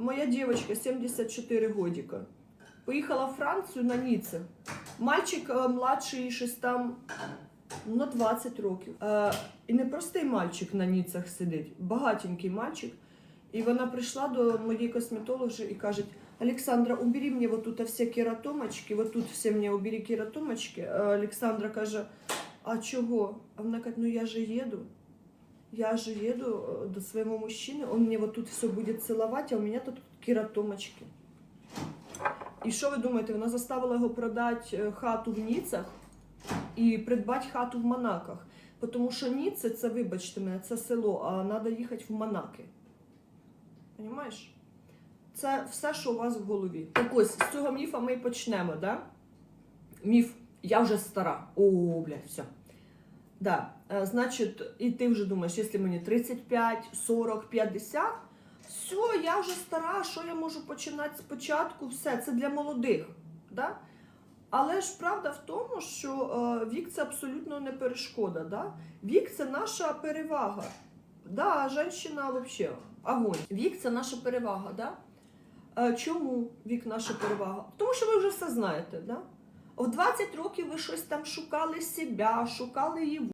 Моя дівчинка 74 годика. Поїхала в Францію на Ніце. Мальчик е, младший, щось там на 20 років. Е, і не простий мальчик на Ніцах сидить, багатенький мальчик. І вона прийшла до моєї косметологи і каже: Александра, убери мені вот тут всі кератомочки, вот тут все мені убери кератомочки. А Олександра каже: А чого? А вона каже, ну я же їду. Я же еду э, до своего мужчины, он мне вот тут все будет целовать, а у меня тут кератомочки. І що ви думаєте, вона заставила його продати е, хату в Ніцах і придбати хату в Монаках. Тому що Ніце, це, вибачте мене, це село, а треба їхати в Монаки. Понімаєш? Це все, що у вас в голові. Так ось, з цього міфа ми і почнемо, да? Міф Я вже стара. О, блядь, все. Да. Е, Значить, і ти вже думаєш, якщо мені 35, 40, 50, все, я вже стара, що я можу починати спочатку? Все, це для молодих. Да? Але ж правда в тому, що е, вік це абсолютно не перешкода. Да? Вік це наша перевага. Да, жінка взагалі огонь. Вік це наша перевага. Да? Е, чому вік наша перевага? Тому що ви вже все знаєте. Да? В 20 років ви щось там шукали себе, шукали її